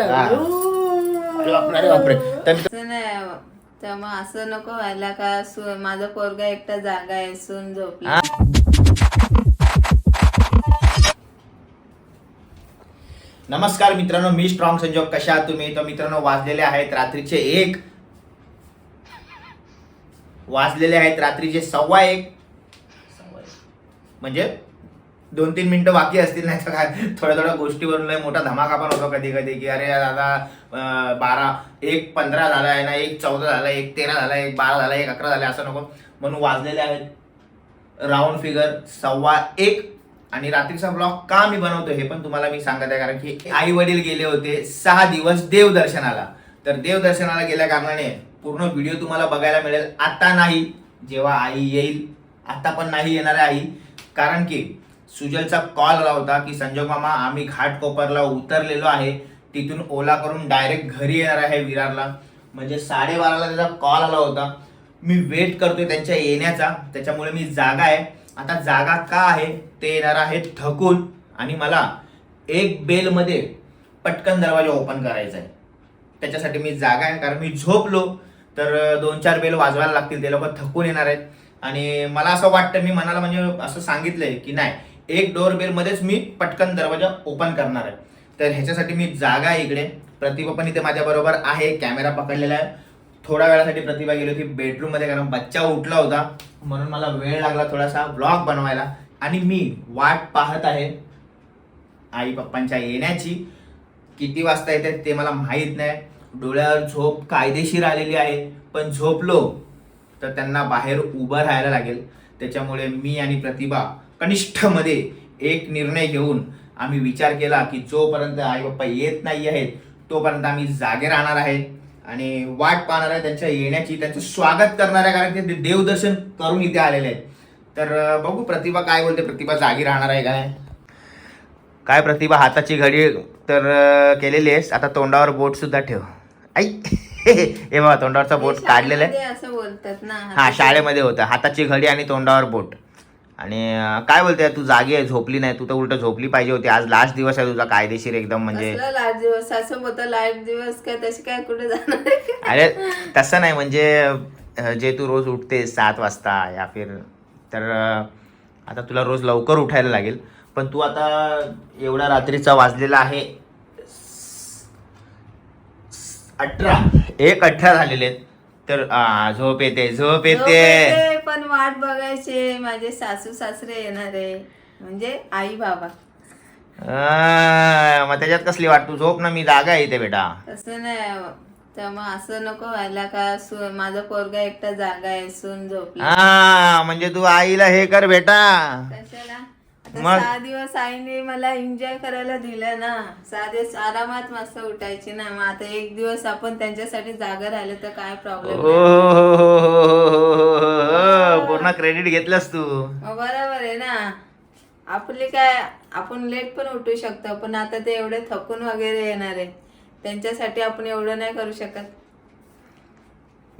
अरे बापरे तर असं मग नको व्हायला का माझा पोरगा एकटा जागा आहे सून झोपला. नमस्कार मित्रांनो मी स्ट्रॉंग संजोग. कशा तुम्ही? तर मित्रांनो वाजलेले आहेत रात्रीचे एक. वाजलेले आहेत रात्रीचे सव्वा एक. म्हणजे दोन तीन मिनटं बाकी असतील नाही तर काय? थोड्या थोड्या गोष्टीवरून लय मोठा धमाका पण होतो कधी कधी की अरे दादा बारा एक पंधरा झाला आहे ना एक चौदा झाला एक तेरा झाला एक बारा झाला एक अकरा झाला असं नको. म्हणून वाजलेले आहेत. राऊंड फिगर सव्वा एक. आणि रात्रीचा ब्लॉग का मी बनवतो हे पण तुम्हाला मी सांगत आहे कारण की आई वडील गेले होते सहा दिवस देवदर्शनाला. तर देवदर्शनाला गेल्या कारणाने पूर्ण व्हिडिओ तुम्हाला बघायला मिळेल. आता नाही जेव्हा आई येईल आता पण नाही येणार आहे आई. कारण की सुजलचा कॉल आला होता की संजोग मामा आम्ही घाटकोपरला उतरलेलो आहे. तिथून ओला करून डायरेक्ट घरी येणार आहे विरारला. म्हणजे साडेबाराला त्याचा कॉल आला होता. मी वेट करतोय त्यांच्या येण्याचा. त्याच्यामुळे मी जागा आहे. आता जागा का आहे? ते येणार आहे थकून. आणि मला एक बेलमध्ये पटकन दरवाजा ओपन करायचा आहे. त्याच्यासाठी मी जागा आहे. कारण मी झोपलो. तर दोन चार बेल वाजवायला लागतील. ते लोक थकून येणार आहेत. आणि मला असं वाटतं मी मनाला म्हणजे असं सांगितलंय की नाही एक डोर मध्येच मी पटकन दरवाजा ओपन करणार आहे. तर ह्याच्यासाठी मी जागा आहे इकडे. प्रतिभा पण इथे माझ्या बरोबर आहे. कॅमेरा पकडलेला आहे. थोड्या वेळासाठी प्रतिभा गेली होती बेडरूममध्ये कारण बच्चा उठला होता. म्हणून मला वेळ लागला थोडासा ब्लॉग बनवायला. आणि मी वाट पाहत आहे आई पप्पांच्या येण्याची. किती वाजता येते ते मला माहीत नाही. डोळ्यावर झोप कायदेशीर आलेली आहे. पण झोपलो. तर त्यांना बाहेर उभं राहायला लागेल. त्याच्यामुळे मी आणि प्रतिभा कनिष्ठमध्ये एक निर्णय घेऊन आम्ही विचार केला की जोपर्यंत आई पप्पा येत नाही आहेत तोपर्यंत आम्ही जागे राहणार आहे. आणि वाट पाहणार आहे त्यांच्या येण्याची त्यांचं स्वागत करणार आहे कारण की ते देवदर्शन करून इथे आलेले आहेत. तर बघू प्रतिभा काय बोलते प्रतिभा जागी राहणार आहे काय? काय प्रतिभा हाताची घडी तर केलेली आहेस. आता तोंडावर बोट सुद्धा ठेव. आई हे बघा तोंडावरचा बोट काढलेला आहे. असं बोलतात ना हा शाळेमध्ये होतं. हाताची घडी आणि तोंडावर बोट. आणि काय बोलते तू जागी आहे झोपली नाही तू तर उलट झोपली पाहिजे होती. आज लास्ट दिवस आहे तुझा कायदेशीर एकदम म्हणजे. लाइट दिवस? असं होतं लाइट दिवस काय काय कुठे जाणार? अरे तसं नाही म्हणजे जे तू रोज उठते सात वाजता या फिर तर आता तुला रोज लवकर उठायला लागेल. पण तू आता एवढा रात्रीचा वाजलेला आहे अठरा एक अठरा झालेले आहेत. तर आ, झोप येते झोप झोप येते. येते, पण वाट बघायचे माझे सासू सासरे येणार आहे म्हणजे आई बाबा. आ, मग त्याच्यात कसली वाट? तू झोप ना मी जागा इथे बेटा. तसं नाही मग असं नको व्हायला का सु- माझा पोरगा एकटा जागा आहे सून झोपला. हा म्हणजे तू आईला हे कर बेटा. कशाला? आता मग? सहा दिवस आईने मला एन्जॉय करायला दिलं ना. सहा दिवस आरामात मस्त उठायची ना. मग आता एक दिवस आपण त्यांच्यासाठी जागा राहिलं तर काय ओ, प्रॉब्लेम हो, हो, हो, हो, हो, हो, हो. पूर्ण क्रेडिट घेतलंस तू. मग बरोबर आहे ना. आपली काय आपण लेट पण उठू शकतो पण आता ते एवढे थकून वगैरे येणार आहे. त्यांच्यासाठी आपण एवढं नाही करू शकत.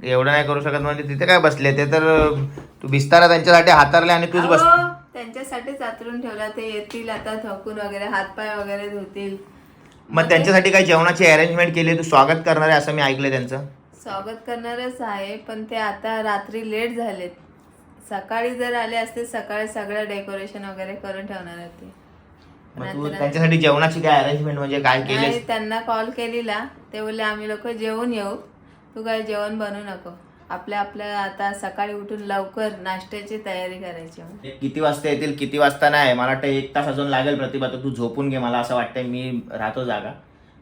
एवढं नाही करू शकत म्हणजे तिथे काय बसले? ते तर तू बिस्तारा त्यांच्यासाठी हातारले आणि तूच बस अहो, त्यांच्यासाठीच आतरून ठेवला ते येतील आता थकून वगैरे हातपाय वगैरे धुतील. मग त्यांच्यासाठी काय जेवणाची अरेंजमेंट केली तू स्वागत करणार आहे असं मी ऐकलं त्यांचं. स्वागत करणारच आहे पण ते आता रात्री लेट झालेत. सकाळी जर आले असते सकाळी सगळं डेकोरेशन वगैरे करून ठेवणार होते मग तू त्यांच्यासाठी जेवणाची काय अरेंजमेंट म्हणजे काय नाही केलीस त्यांना कॉल केलेला. ते बोलले आम्ही लोक जेवून येऊ. तू काय जेवण बनवू नको. आपल्या आपल्या आता सकाळी उठून लवकर नाश्त्याची तयारी करायची किती वाजता येतील किती वाजता नाही मला वाटतं एक तास अजून लागेल प्रतिभा तर तू झोपून घे मला असं वाटतंय मी राहतो जागा.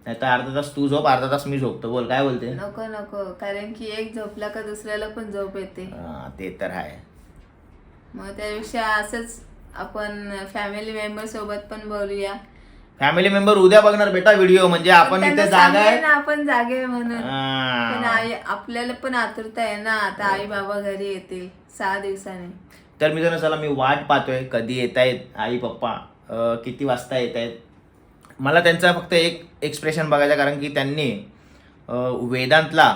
नाही तर अर्धा तास तू झोप अर्धा तास मी झोपतो. बोल काय बोलते? नको नको कारण की एक झोपला का दुसऱ्याला पण झोप येते. हा, ते तर आहे. मग त्यापेक्षा असंच आपण फॅमिली मेंबर सोबत पण बोलूया. फॅमिली मेंबर उद्या बघणार बेटा व्हिडिओ म्हणजे आपण त्यांना इथे जागा आहे. सांगूया ना आपण जागे म्हणून. पण. आई आपल्याला पण आतुरता आहे ना आता आई बाबा घरी येतील सहा दिवसाने. तर मी चला मी वाट पाहतोय कधी येत आहेत आई पप्पा अं, किती वाजता येत आहेत मला त्यांचा फक्त एक एक्सप्रेशन बघायचा कारण की त्यांनी अं, वेदांतला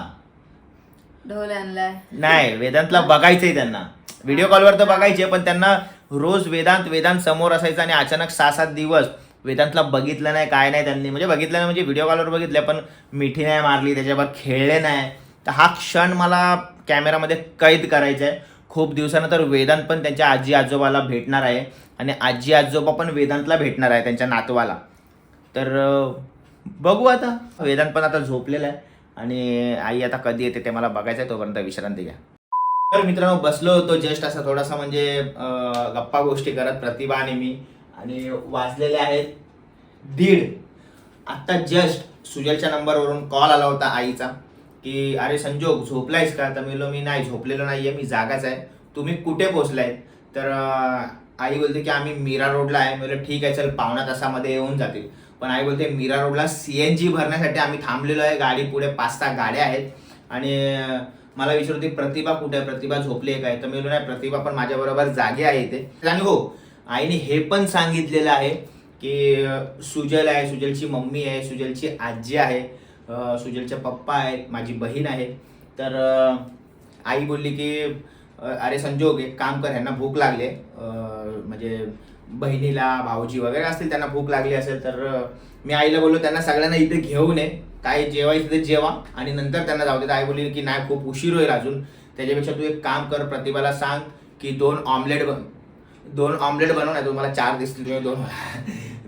ढोल आणलाय नाही वेदांतला बघायचंय त्यांना. व्हिडिओ कॉलवर तर बघायचे पण त्यांना रोज वेदांत वेदांत समोर असायचं आणि अचानक सहा सात दिवस वेदांतला बघितलं नाही काय नाही त्यांनी. म्हणजे बघितलं नाही म्हणजे व्हिडिओ कॉलवर बघितलं पण मिठी नाही मारली त्याच्यावर खेळले नाही. तर हा क्षण मला कॅमेरामध्ये कैद करायचा आहे खूप दिवसानंतर वेदांत पण त्यांच्या आजी आजोबाला भेटणार आहे आणि आजी आजोबा पण वेदांतला भेटणार आहे त्यांच्या नातवाला. तर बघू आता. वेदांत पण आता झोपलेला आहे आणि आई आता कधी येते ते मला बघायचं आहे तोपर्यंत विश्रांती घ्या. तर मित्रांनो बसलो होतो जस्ट असा थोडासा म्हणजे गप्पा गोष्टी करत प्रतिभा आणि मी. आणि वाजलेले आहेत दीड. आत्ता जस्ट सुजलच्या नंबरवरून कॉल आला होता आईचा की अरे संजोग झोपलायस का? तर मी मी नाही झोपलेलो नाहीये मी जागाच आहे. तुम्ही कुठे पोचलाय तर आई बोलते की आम्ही मीरा रोडला आहे. मी ठीक आहे चल पावणा तासामध्ये येऊन जातील. पण आई बोलते मीरा रोडला सी एन जी भरण्यासाठी आम्ही थांबलेलो आहे. गाडी पुढे पाच सहा गाड्या आहेत. आणि मला विचारते प्रतिभा कुठे आहे? प्रतिभा झोपली आहे काय? तर मी नाही प्रतिभा पण माझ्याबरोबर जागे आहे इथे. आणि हो आईने हे पण सांगितलेलं आहे की सुजल आहे सुजलची मम्मी आहे सुजलची आजी आहे सुजलच्या पप्पा आहेत माझी बहीण आहे. तर आई बोलली की अरे संजोग एक काम कर ह्यांना भूक लागले म्हणजे बहिणीला भाऊजी वगैरे असतील त्यांना भूक लागली असेल तर मी आईला बोललो त्यांना सगळ्यांना इथे घेऊन ये. काय जेवायचं ते जेवा. आणि नंतर त्यांना जाऊ दे. तर आई बोलली की नाही खूप उशीर होईल अजून. त्याच्यापेक्षा तू एक काम कर प्रतिभाला सांग की दोन ऑमलेट बन दोन ऑमलेट बनव नाही तुम्हाला चार दिसतील तुम्ही दोन.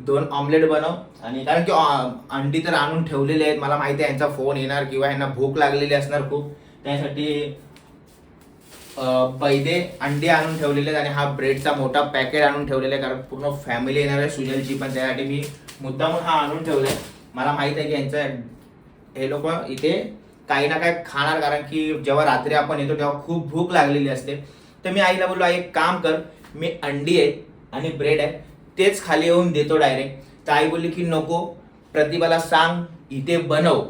दोन ऑमलेट बनव. आणि कारण की अंडी तर आणून ठेवलेले आहेत. मला माहिती आहे यांचा फोन येणार किंवा यांना भूक लागलेली असणार खूप. त्यासाठी अं, बैदे अंडी आणून ठेवलेले आहेत आणि हा ब्रेडचा मोठा पॅकेट आणून ठेवलेला आहे कारण पूर्ण फॅमिली येणार आहे सुजलची पण. त्यासाठी मी मुद्दामून हा आणून ठेवलाय. मला माहीत आहे की यांचं हे लोक इथे काही ना काही खाणार. कारण की जेव्हा रात्री आपण येतो तेव्हा खूप भूक लागलेली असते. तर मी आईला बोललो आई एक काम कर. मी अंडी आहेत आणि ब्रेड आहे तेच खाली येऊन देतो डायरेक्ट तर आई बोलली की नको प्रतिभाला सांग इथे बनव.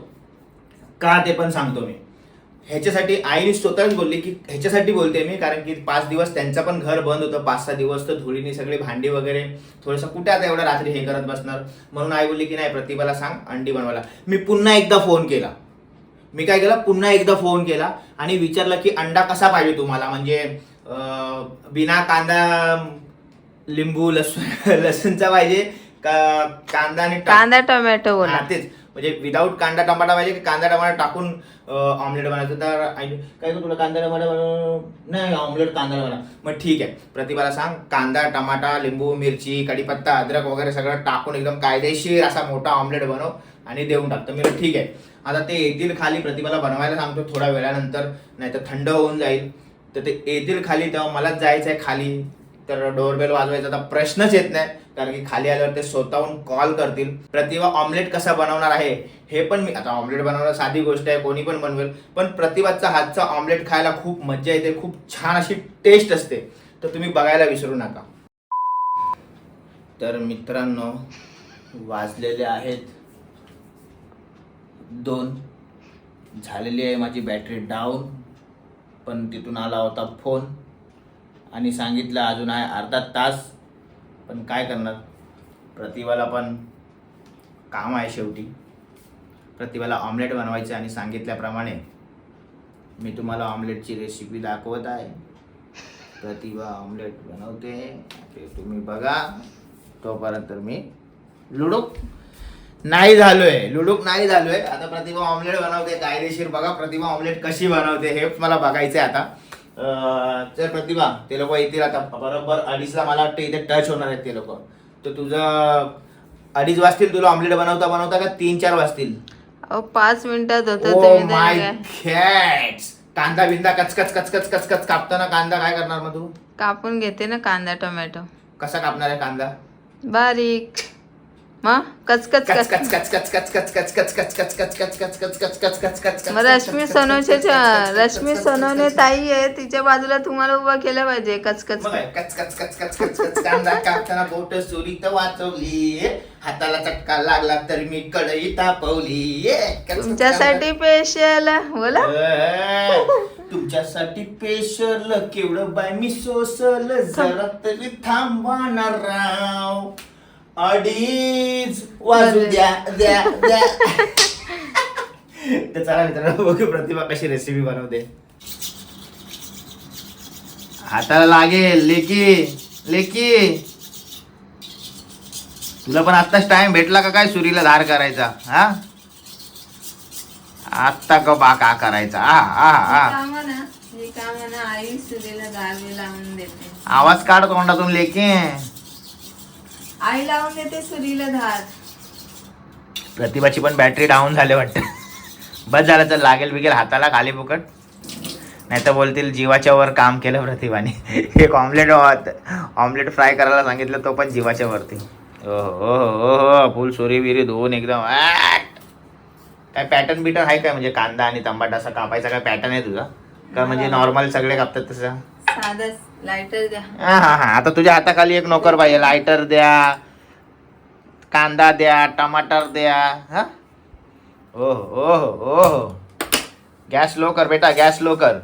का ते पण सांगतो मी. ह्याच्यासाठी आईने स्वतःच बोलली की ह्याच्यासाठी बोलते मी कारण की पाच दिवस त्यांचं पण घर बंद होतं पाच सहा दिवस तर धुळीने सगळी भांडी वगैरे थोडंसं कुठे आता एवढं रात्री हे करत बसणार? म्हणून आई बोलली की नाही प्रतिभाला सांग अंडी बनवायला. मी पुन्हा एकदा फोन केला. मी काय केलं? पुन्हा एकदा फोन केला आणि विचारलं की अंडा कसा पाहिजे तुम्हाला? म्हणजे बिना कांदा लिंबू लसूण लसूणचा पाहिजे. का कांदा आणि टा- कांदा टोमॅटो बोला. हा, तेच. म्हणजे विदाऊट कांदा टमाटा पाहिजे की कांदा टमाटा टाकून ऑमलेट बनायचं तर आई- काय करू तुला कांदा टमाटा बनव नाही ऑमलेट कांदा बनव. मग ठीक आहे. प्रतिभाला सांग कांदा टमाटा लिंबू मिरची कढीपत्ता अद्रक वगैरे सगळं टाकून एकदम कायदेशीर असा मोठा ऑमलेट बनव आणि देऊन टाकतो मी म्हणलं, ठीक आहे. आता ते येतील खाली प्रतिभाला बनवायला सांगतो थोड्या वेळानंतर नाही तर थंड होऊन जाईल. तर ते येतील खाली तेव्हा मलाच जायचं आहे खाली. तर डोरबेल वाजवायचा आता प्रश्नच येत नाही कारण की खाली आल्यावर ते स्वतःहून कॉल करतील. प्रतिभा ऑमलेट कसा बनवणार आहे हे पण मी आता ऑमलेट बनवणं साधी गोष्ट आहे कोणी पण बनवेल. पण प्रतिभाचा हातचा ऑमलेट खायला खूप मजा येते खूप छान अशी टेस्ट असते. तर तुम्ही बघायला विसरू नका. तर मित्रांनो वाजलेले आहेत दोन. झालेली आहे माझी बॅटरी डाऊन पण तिथून आला होता फोन. आणि सांगितलं अजून आहे अर्धा तास. पण काय करणार? प्रतिभाला पण काम आहे शेवटी. प्रतिभाला ऑमलेट बनवायचं आणि सांगितल्याप्रमाणे मी तुम्हाला ऑमलेटची रेसिपी दाखवत आहे. प्रतिभा ऑमलेट बनवते. ते तुम्ही बघा. तोपर्यंत मी लुडो. नाही झालोय. लुडूक नाही झालोय. आता प्रतिभा ऑमलेट बनवते कायदेशीर बघा. प्रतिभा ऑमलेट कशी बनवते हेच मला बघायचंय आता. तर प्रतिभा ते लोक येतील आता. बरोबर अडीचला मला वाटतं इथे टच होणार आहेत ते लोक. तर तुझं अडीच वाजतील तुला ऑमलेट बनवता बनवता का तीन चार वाजतील? पाच मिनिटात होतं कॅट्स कांदा बिंदा कचकच कचकच कचकच कापताना कांदा काय करणार मग तू? कापून घेते ना कांदा टोमॅटो. कसा कापणार आहे कांदा? बारीक. मग मग रश्मी सोनवच्या रश्मी सनोने ताई आहे तिच्या बाजूला तुम्हाला उभा केला पाहिजे कचकच कापताना बोट चोरी तर वाचवली हाताला चटका लागला तर मी कढई तापवली तुमच्यासाठी पेशल बोला तुमच्यासाठी पेशल केवढं बाय मी सोसल जरा तरी थांबवणार राव अडीच वाजू द्या द्या द्या. तर चला मित्रांनो बघू प्रतिभा कशी रेसिपी बनवते. हाताला लागेल लेकी लेकी. तुला पण आत्ताच टाइम भेटला का काय सुरीला धार करायचा हा? आत्ता का बा का करायचा? आ आ आ. काम ना हे काम ना आई सुरीला दावे लावून देते. आवाज काढ तोंडातून लेके. आई लावून देते सुरीला धार. प्रतिभाची पण बॅटरी डाऊन झाले वाटतं. बस झालं तर लागेल बिगेल हाताला खाली फुकट. नाही तर बोलतील जीवाच्या वर काम केलं प्रतिभाने. एक ऑमलेट ऑमलेट फ्राय करायला सांगितलं तो पण जीवाच्या वरती. ओहो हो हो फुल सुरी बिरी धुवून एकदम. काय पॅटर्न बिटर्न आहे काय? म्हणजे कांदा आणि टमाटा असा कापायचा काय पॅटर्न आहे तुझा? का म्हणजे नॉर्मल सगळे कापतात तसं? साधच लायटर द्या. हा हा हा. आता तुझ्या हाताखाली एक नोकर पाहिजे लायटर द्या कांदा द्या टमाटर द्या हा? ओहो ओहो ओहो. गॅस लो कर बेटा गॅस लो कर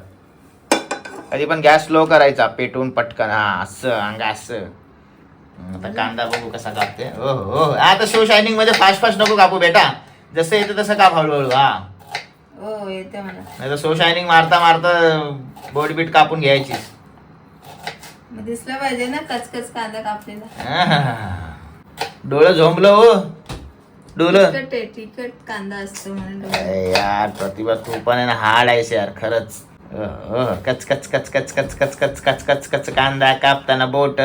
कधी पण गॅस लो करायचा पेटवून पटकन. हा असं अंगा असं. हं, आता कांदा बघू कसा कापते. ओहो ओहो. आता शो शायनिंगमध्ये फास्ट फास्ट नको कापू बेटा. जसं येतं तसं काप हळूहळू हा. हो येते मला नाही तर शो शायनिंग मारता मारता बोट बीट कापून घ्यायची मग दिसलं पाहिजे ना कचकच कांदा कापलेला. आहा. डोळं झोंबलं हो. डोलं तिखट आहे तिखट कांदा असतो म्हणून डोळे. अरे यार प्रतिभा तू पण आहे ना हाड आहेस यार खरंच. अह, अह, कच कच कच कच कच कच कच कच कच कच कांदा कापताना बोट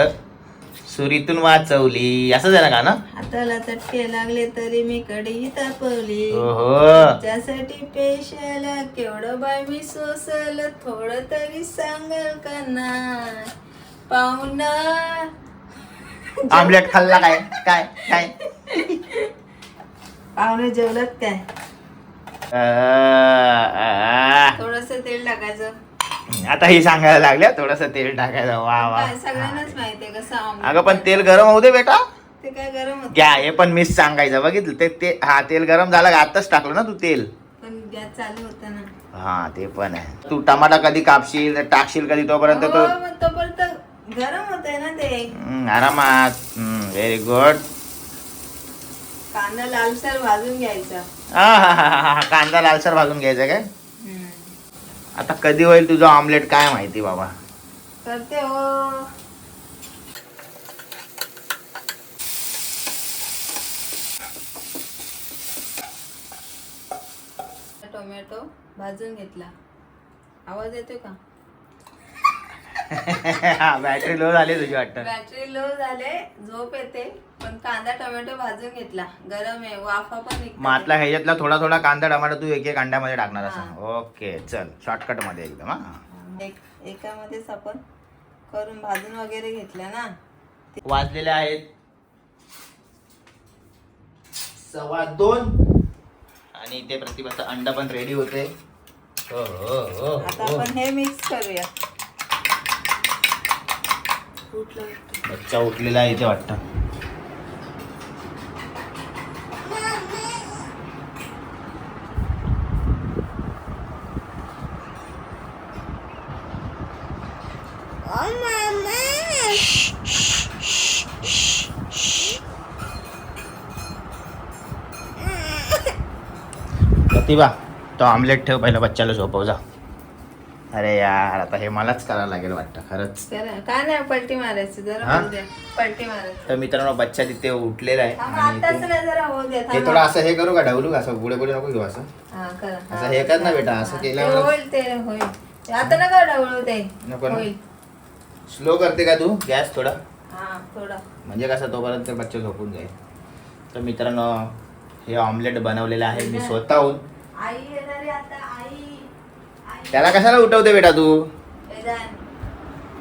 सुरीतून वाचवली. आहे ना का ना? हाताला चटके लागले तरी मी कढई तापवली. ओहो. त्यासाठी पेशाला केवढं बाय मी सोसल थोडं तरी सांगाल का नाही? पाहुणा. आमलेट खाल्ला काय? काय? काय? पाहुणे जेवलात काय. थोडस तेल टाकायचं. आता ही सांगायला लागल्या थोडस तेल टाकायचं. वा वा. सगळ्यांनाच माहितीये कसं अगं पण तेल गरम होऊ दे बेटा. ते काय गरम होत? घ्या हे पण मिस सांगायचं. बघितलं ते ते हा तेल गरम झालं का आत्ताच टाकलं ना तू तेल? पण गॅस चालू होता ना. हा ते पण आहे. तू टमाटा कधी कापशील तर टाकशील कधी तोपर्यंत तो? हो, मग तोपर्यंत गरम होतंय ना ते. हम्म, आरामात. व्हेरी गुड कांदा लालसर भाजून घ्यायचा. कांदा लालसर भाजून घ्यायचा काय. आता कधी होईल तुझं ऑमलेट काय माहिती बाबा? करते हो. टोमॅटो भाजून घेतला. आवाज येतोय का? बॅटरी लो झाली तुझी वाटतं. बॅटरी लो झाले झोप येते पण कांदा टोमॅटो भाजून घेतला. गरम आहे वाफा पण आतला ह्याच्यातला थोडा थोडा कांदा टमाटा तू एक एक अंड्यामध्ये टाकणार असं. ओके चल शॉर्टकटमध्ये एकदम हा. एक एकामध्येच आपण करून भाजून वगैरे घेतलं ना. वाजलेले आहेत सव्वा दोन. आणि इथे प्रतिभाचं अंडा पण रेडी होते. हो हो हो आता हो. आपण हे मिक्स करूया? बच्चा उठलेला आहे इथे वाटतं. प्रतिभा तो आमलेट ठेव पहिला बच्चाला झोपव जा अरे यार आता हे मलाच करायला लागेल वाटतं खरंच. काय नाही पलटी मारायची? जरा हा? होऊ द्या. पलटी मारायची. तर मित्रांनो बच्चा तिथे उठलेला आहे. थांबा, आणि आताच इथे- नाही जरा होऊ द्या हे थांबा. थोडं असं हे करू का? ढवलू का? असं पुढे पुढे नको घेऊ असं. हा, करा. असं हा, कर ना बेटा, हा, असं ते केल्यावर- होईल ते होईल. आता नका ढवळू ते. नको ना? होईल. स्लो करते का तू? गॅस थोडा. हा थोडा. म्हणजे कसं तोपर्यंत बच्चा झोपून जाईल. तर मित्रांनो हे ऑमलेट बनवलेलं आहे मी स्वतःहून. आई येणार आता त्याला कशाला उठवते बेटा तू?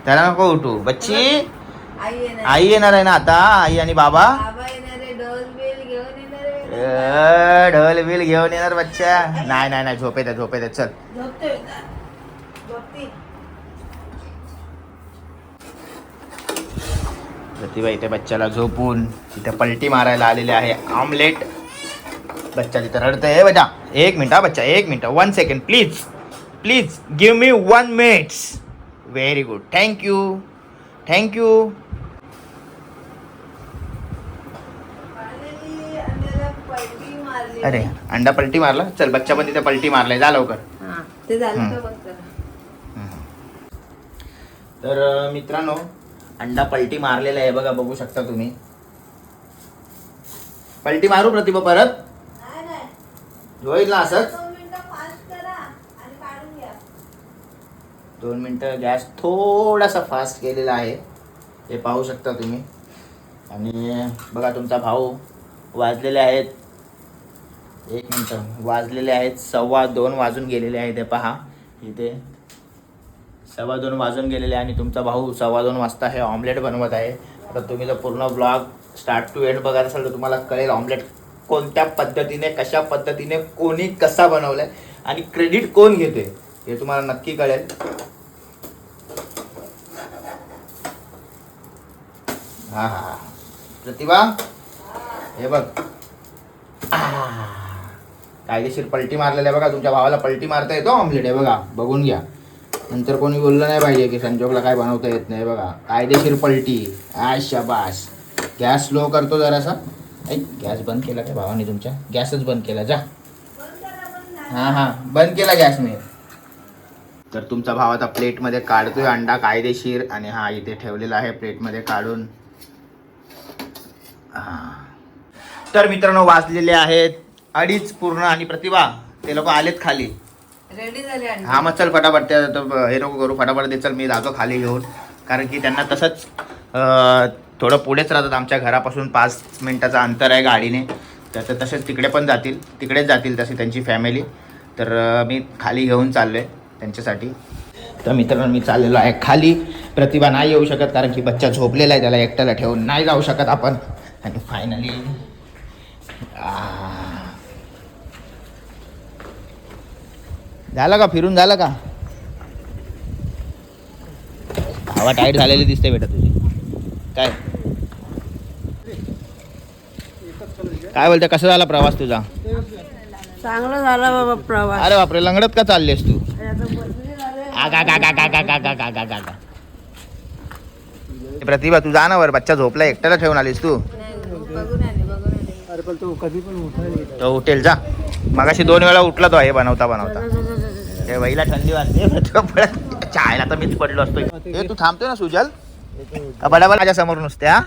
त्याला नको उठू बच्ची आई येणार. आहे ना आता? आई आणि बाबा? ढोल बिल घेऊन येणार बच्चा नाही नाही नाही झोपेत आहे, झोपेत आहे, चल प्रतिभा इथे बच्चाला झोपून तिथे पलटी मारायला आलेले आहे. ऑमलेट बच्चा तिथे रडतंय. बच्चा एक मिनिट हा बच्चा एक minute one second please please give me one minutes very good thank you thank you अरे अंडा पलटी मारला? चल बच्चा पण तिथे पलटी मारलाय. जा लवकर. हा. तर मित्रांनो अंडा पलटी मारलेला आहे बघा बघू शकता तुम्ही. पलटी मारू प्रतिभा परत? होईल ना असंच? दोन मिनटं गॅस थोडासा फास्ट केलेला आहे. हे पाहू शकता तुम्ही. आणि बघा तुमचा भाऊ वाजलेले आहेत. एक मिनटं. वाजलेले आहेत. सव्वा दोन वाजून गेलेले आहेत. हे पहा. इथे सव्वा दोन वाजून गेलेले आहे आणि तुमचा भाऊ सव्वा दोन वाजता हे ऑमलेट बनवत आहे. आता तुम्ही जर पूर्ण ब्लॉग स्टार्ट टू एंड बघत असाल तर तुम्हाला कळेल ऑमलेट कोणत्या पद्धतीने कशा पद्धतीने कोणी कसा बनवलाय आणि क्रेडिट कोण घेते हे तुम्हाला नक्की कळेल. हा हा हा. प्रतिभा हे बघ. कायदेशीर पलटी मारलेल्या आहे बघा. तुमच्या भावाला पलटी मारता येतो ऑमलेट आहे बघा. बघून घ्या. नंतर कोणी बोललं नाही पाहिजे की संजोगला काय बनवता येत नाही बघा. कायदेशीर पलटी. आय शबास. गॅस स्लो करतो जरासा. ऐक गॅस बंद केला त्या भावाने तुमच्या? गॅसच बंद केला. जा. हां हां. बंद केला गॅस मी तर तुमचा भाव आता प्लेटमध्ये काढतोय अंडा कायदेशीर आणि हा इथे ठेवलेला आहे प्लेटमध्ये काढून. हा. तर मित्रांनो वाजलेले आहेत अडीच पूर्ण आणि प्रतिभा ते लोक आलेत खाली. रेडी झाले अंडी हा मग चल फटाफट त्या तर हे नको करू फटाफट दे चल मी जातो खाली घेऊन. कारण की त्यांना तसंच थोडं पुढेच राहतात आमच्या घरापासून पाच मिनिटाचं अंतर आहे गाडीने. तर ते तसेच तिकडे पण जातील तिकडेच जातील तशी त्यांची फॅमिली तर मी खाली घेऊन चाललो आहे त्यांच्यासाठी. तर मित्रांनो मी चाललेलो आहे खाली. प्रतिभा नाही येऊ शकत कारण की बच्चा झोपलेला आहे त्याला एकट्याला ठेवून नाही जाऊ शकत आपण. आणि फायनली झालं का? फिरून झालं का? हवा टाईट झालेली दिसते बेटा तुझी. काय? काय बोलते? कसा झाला प्रवास तुझा? चांगला झाला बाबा प्रवास. अरे बापरे लंगडत का चाललेस तू? प्रतिभा तू जा ना वर बच्चा झोपला एकट्याला ठेवून आलीस तू अरे पण तो कधी पण उठेल जा मगाशी दोन वेळा उठला तो हे बनवता बनवता हे वहीला थंडी वाजते चायला तर मीच पडलो असतो हे तू थांबतोय ना सुजल का माझ्यासमोर नुसत्या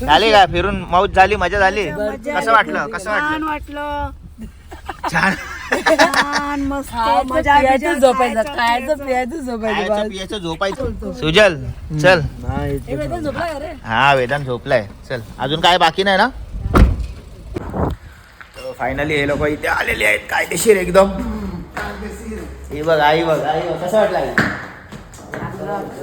झाली का फिरून मौज झाली मजा झाली कसं वाटलं कसं वाटलं वाटलं छान छान मस्त. मजा पियाचं झोपायचं. खायचं पियाचं झोपायचं खायचं पियाचं झोपायचं. सुजल चल. झोपला का रे? हा वेदांत झोपलाय. चल. अजून काय बाकी नाही ना? फायनली हे लोक इथे आलेले आहेत कायदेशीर एकदम. हे बघ आई बघ आई बघ कसं वाटलं आई?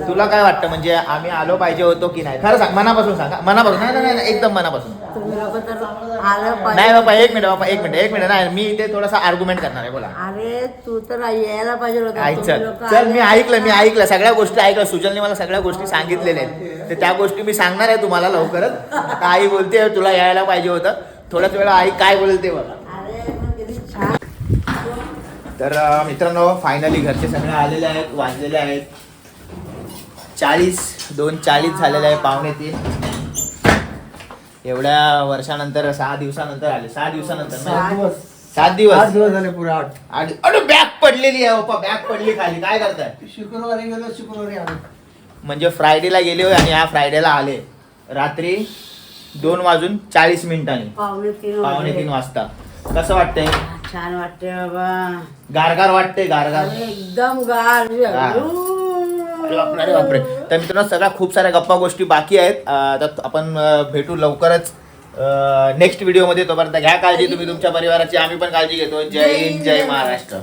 तुला काय वाटतं? म्हणजे आम्ही आलो पाहिजे होतो की नाही? खरं सांग मनापासून सांग. मनापासून नाही नाही, नाही एकदम मनापासून. तुम्ही लोक तर आलं नाही बाबा एक मिनिट बाबा एक मिनिट एक मिनिट. नाही मी इथे थोडासा आर्ग्युमेंट करणार आहे बोला. अरे तू तर यायला पाहिजे होता. ऐक तुम्ही चल. लोकं चल आले. मी ऐकलं मी ऐकलं. सगळ्या गोष्टी ऐकलं. सुजलने मला सगळ्या गोष्टी सांगितलेल्या आहेत. तर त्या गोष्टी मी सांगणार आहे तुम्हाला लवकरच. आता आई बोलते तुला यायला पाहिजे होतं. थोड्याच वेळा आई काय बोलते बघा. अरे पण किती छान. तर अं, मित्रांनो फायनली घरचे सगळे आलेले आहेत वाजलेले आहेत. चाळीस दोन चाळीस झालेले आहे पावणे तीन. एवढ्या वर्षानंतर सहा दिवसानंतर आले. सहा दिवसानंतर? सात दिवस. दिवस? झाले पुरे आठ. आणि अरे बॅग पडलेली आहे बाप्पा बॅग पडली खाली. काय करताय? शुक्रवारी गेलो शुक्रवारी आलो. म्हणजे फ्रायडेला गेले होय आणि ह्या फ्रायडेला आले. रात्री दोन वाजून चाळीस मिनिटांनी. पावणे तीन पावणे वाजले. तीन वाजता. कसं वाटतंय? छान वाटते बाबा. गारगार वाटते गारगार. एकदम गार. अरे बापरे अरे बापरे. तर मित्रांनो सगळ्या खूप साऱ्या गप्पा गोष्टी बाकी आहेत. आता तर आपण भेटू लवकरच. नेक्स्ट व्हिडिओमध्ये तोपर्यंत घ्या काळजी. तुम्ही तुमच्या परिवाराची आम्ही पण काळजी घेतो. जय हिंद जय महाराष्ट्र.